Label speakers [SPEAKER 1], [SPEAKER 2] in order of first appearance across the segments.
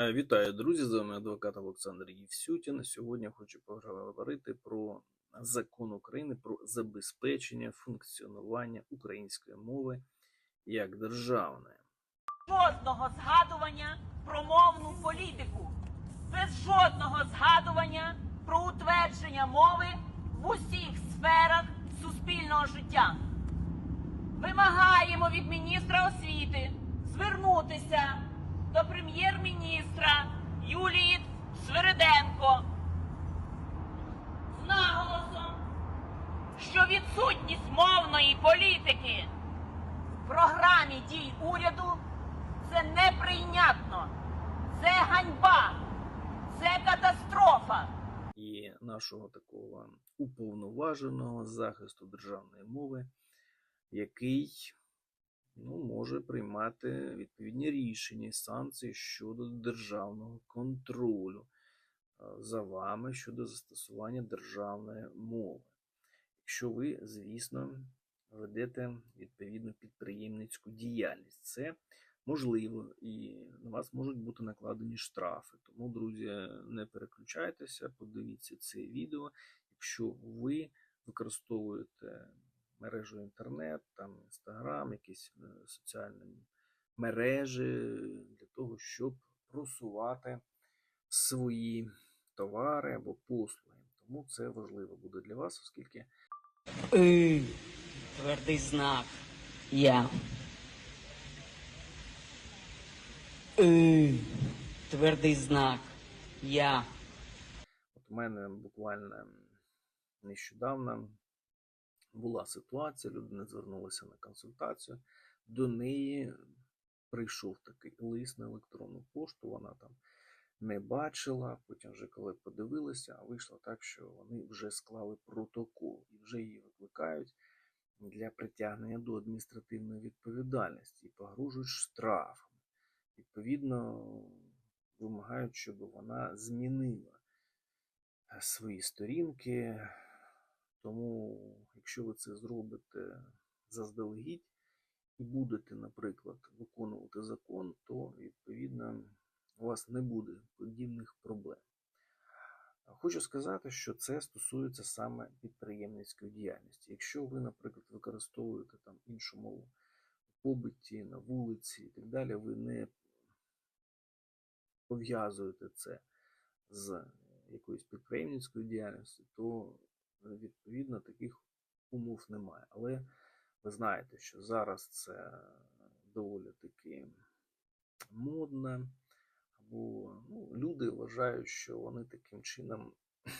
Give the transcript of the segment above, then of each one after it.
[SPEAKER 1] Е, Вітаю, друзі! З вами адвокат Олександр Євсютін. Сьогодні хочу поговорити про закон України про забезпечення функціонування української мови як державної.
[SPEAKER 2] жодного згадування про мовну політику, без жодного згадування про утвердження мови в усіх сферах суспільного життя. Вимагаємо від міністра освіти звернутися до прем'єр-міністра Юлії Свириденко з наголосом, що відсутність мовної політики в програмі дій уряду це неприйнятно, це ганьба, це катастрофа.
[SPEAKER 1] і нашого такого уповноваженого захисту державної мови, який ну, може приймати відповідні рішення і санкції щодо державного контролю е, за вами щодо застосування державної мови. Якщо ви, звісно, ведете відповідну підприємницьку діяльність, це можливо, і на вас можуть бути накладені штрафи. Тому, друзі, не переключайтеся, подивіться це відео. Якщо ви використовуєте мережу інтернет, там інстаграм, якісь е, соціальні мережі для того, щоб просувати свої товари або послуги. Тому це важливо буде для вас, оскільки
[SPEAKER 3] И. Твердий знак. Я. И. Твердий знак. Я.
[SPEAKER 1] От у мене буквально нещодавно була ситуація, людина звернулася на консультацію. До неї прийшов такий лист на електронну пошту, вона там не бачила. Потім, вже коли подивилася, а вийшло так, що вони вже склали протокол і вже її викликають для притягнення до адміністративної відповідальності і погрожують штрафом. Відповідно, вимагають, щоб вона змінила е, свої сторінки. Тому, якщо ви це зробите заздалегідь і будете, наприклад, виконувати закон, то відповідно у вас не буде подібних проблем. Хочу сказати, що це стосується саме підприємницької діяльності. Якщо ви, наприклад, використовуєте там іншу мову в побуті, на вулиці і так далі, ви не пов'язуєте це з якоюсь підприємницькою діяльністю, то відповідно таких умов немає. Але ви знаєте, що зараз це доволі таки модно, або ну, люди вважають, що вони таким чином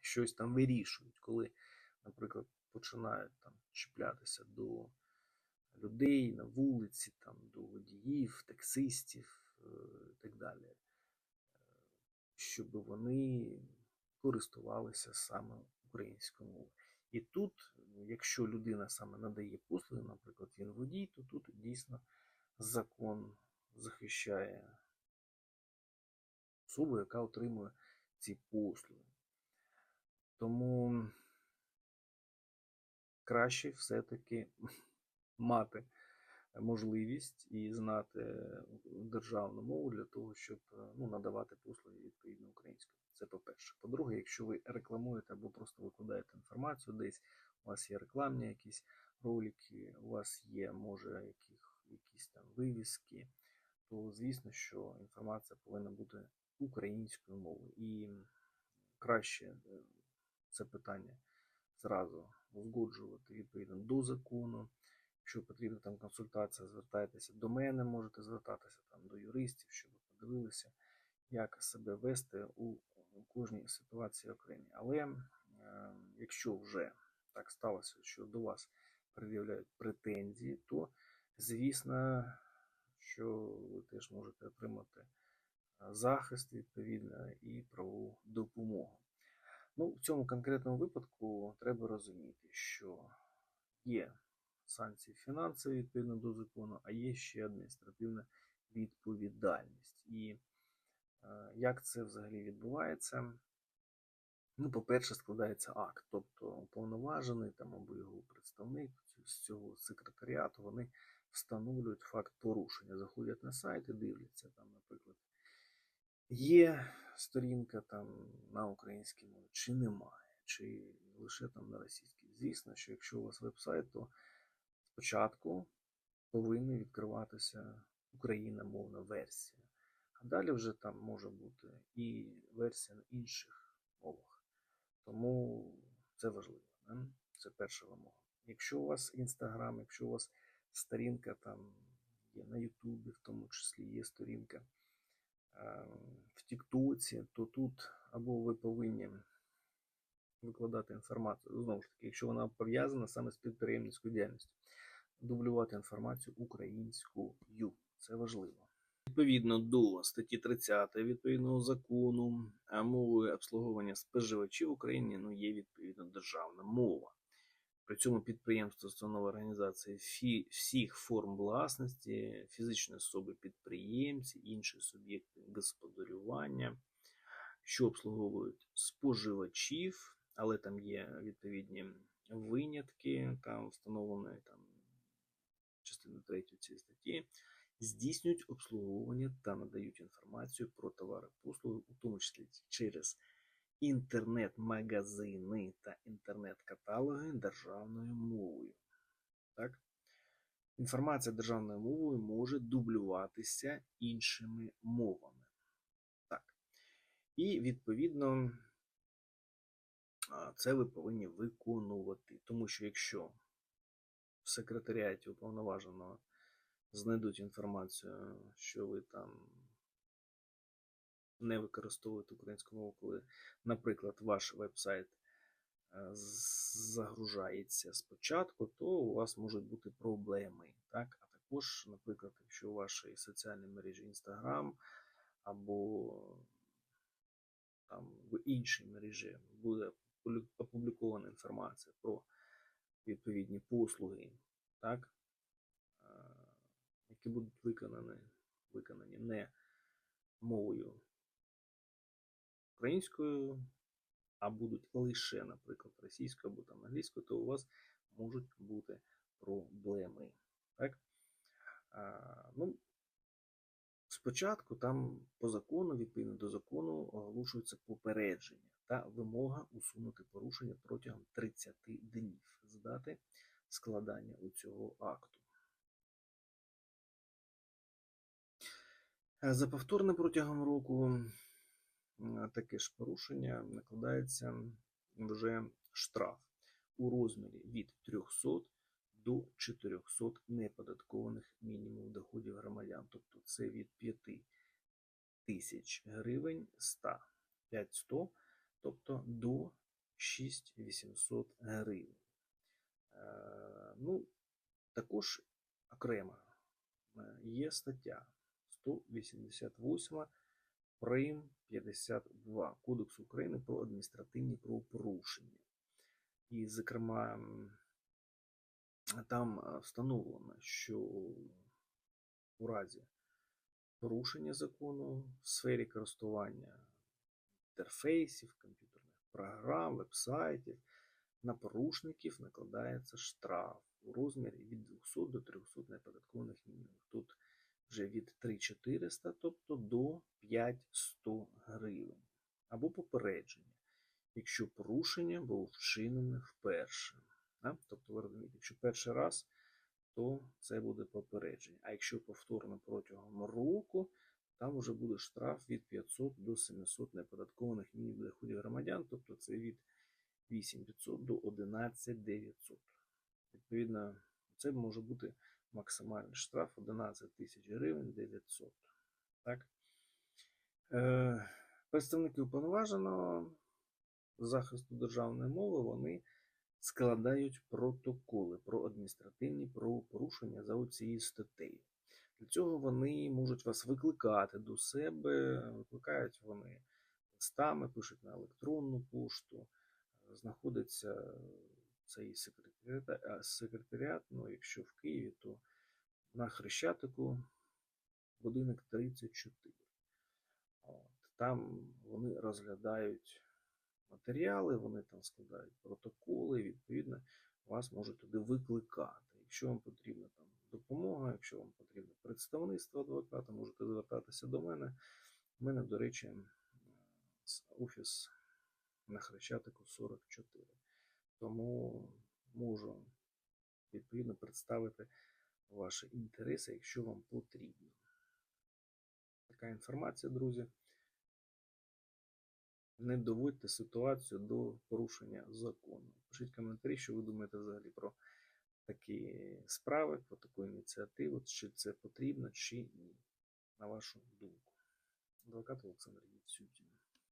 [SPEAKER 1] щось там вирішують, коли, наприклад, починають там чіплятися до людей на вулиці, там, до водіїв, таксистів е, і так далі, щоб вони користувалися саме українською мовою. І тут, якщо людина саме надає послуги, наприклад, він водій, то тут дійсно закон захищає особу, яка отримує ці послуги. Тому краще все-таки мати можливість і знати державну мову для того, щоб ну, надавати послуги відповідно українською. Це по-перше. По-друге, якщо ви рекламуєте або просто викладаєте інформацію десь, у вас є рекламні якісь ролики, у вас є, може, яких, якісь там вивіски, то звісно, що інформація повинна бути українською мовою. І краще е, це питання зразу узгоджувати відповідно до закону. Якщо потрібна там консультація, звертайтеся до мене, можете звертатися там до юристів, щоб подивилися, як себе вести у у кожній ситуації окремій. Але якщо вже так сталося, що до вас пред'являють претензії, то звісно, що ви теж можете отримати е, захист відповідно і правову допомогу. Ну, в цьому конкретному випадку треба розуміти, що є санкції фінансові відповідно до закону, а є ще адміністративна відповідальність. І як це взагалі відбувається? Ну, по-перше, складається акт, тобто уповноважений там або його представник з цього секретаріату, вони встановлюють факт порушення, заходять на сайт і дивляться там, наприклад, Є сторінка там на українській мові, чи немає, чи лише там на російській. Звісно, що якщо у вас веб-сайт, то спочатку повинна відкриватися україномовна версія. А далі вже там може бути і версія на інших мовах. Тому це важливо. Да? Це перша вимога. Якщо у вас Інстаграм, якщо у вас сторінка там є на Ютубі, в тому числі є сторінка е, в Тіктоці, то тут або ви повинні викладати інформацію, знову ж таки, якщо вона пов'язана саме з підприємницькою діяльністю, дублювати інформацію українською. Це важливо. Відповідно до статті 30 відповідного закону, мовою обслуговування споживачів в Україні ну, є відповідно державна мова. При цьому підприємство, установа організації фі, всіх форм власності, фізичні особи підприємці, інші суб'єкти господарювання, що обслуговують споживачів, але там є відповідні винятки, там встановлені там, частини 3 цієї статті, здійснюють обслуговування та надають інформацію про товари послуги, у тому числі через інтернет-магазини та інтернет-каталоги державною мовою. Так? Інформація державною мовою може дублюватися іншими мовами. Так. І відповідно це ви повинні виконувати. Тому що якщо в секретаріаті уповноваженого знайдуть інформацію, що ви там не використовуєте українську мову, коли, наприклад, ваш веб-сайт е, загружається спочатку, то у вас можуть бути проблеми. Так? А також, наприклад, якщо у вашій соціальній мережі Instagram або там в іншій мережі буде опублікована інформація про відповідні послуги, так? Які будуть виконані, виконані не мовою українською, а будуть лише, наприклад, російською або там англійською, то у вас можуть бути проблеми. Так? А, ну, спочатку там по закону, відповідно до закону, оголошується попередження та вимога усунути порушення протягом 30 днів з дати складання у цього акту. За повторне протягом року таке ж порушення накладається вже штраф у розмірі від 300 до 400 неподаткованих мінімумів доходів громадян. Тобто це від 5 тисяч гривень 100, 500, тобто до 6800 гривень. Е, Ну, також окремо е, є стаття 188 прим 52 Кодексу України про адміністративні правопорушення. І, зокрема, там е, встановлено, що у разі порушення закону в сфері користування інтерфейсів, комп'ютерних програм, вебсайтів на порушників накладається штраф у розмірі від 200 до 300 неподаткованих мінімумів. Тут вже від 3400, тобто до 5100 гривень. Або попередження, якщо порушення було вчинене вперше. Тобто, ви розумієте, якщо перший раз, то це буде попередження. А якщо повторно протягом року, там вже буде штраф від 500 до 700 неподаткованих мінімум доходів громадян, тобто це від 8500 до 11900. Відповідно, це може бути максимальний штраф 11 тисяч гривень 900. Так? Е, представники уповноваженого захисту державної мови вони складають протоколи про адміністративні правопорушення за цією статтею. Для цього вони можуть вас викликати до себе, викликають вони листами, пишуть на електронну пошту, знаходиться цей секретаріат, ну якщо в Києві, то на Хрещатику будинок 34. От, там вони розглядають матеріали, вони там складають протоколи, відповідно, вас можуть туди викликати. Якщо вам потрібна там допомога, якщо вам потрібно представництво адвоката, можете звертатися до мене. У мене, до речі, офіс на Хрещатику 44. Тому можу відповідно представити ваші інтереси, якщо вам потрібно. Така інформація, друзі. Не доводьте ситуацію до порушення закону. Пишіть коментарі, що ви думаєте взагалі про такі справи, про таку ініціативу, чи це потрібно, чи ні, на вашу думку. Адвокат Олександр Євсютін.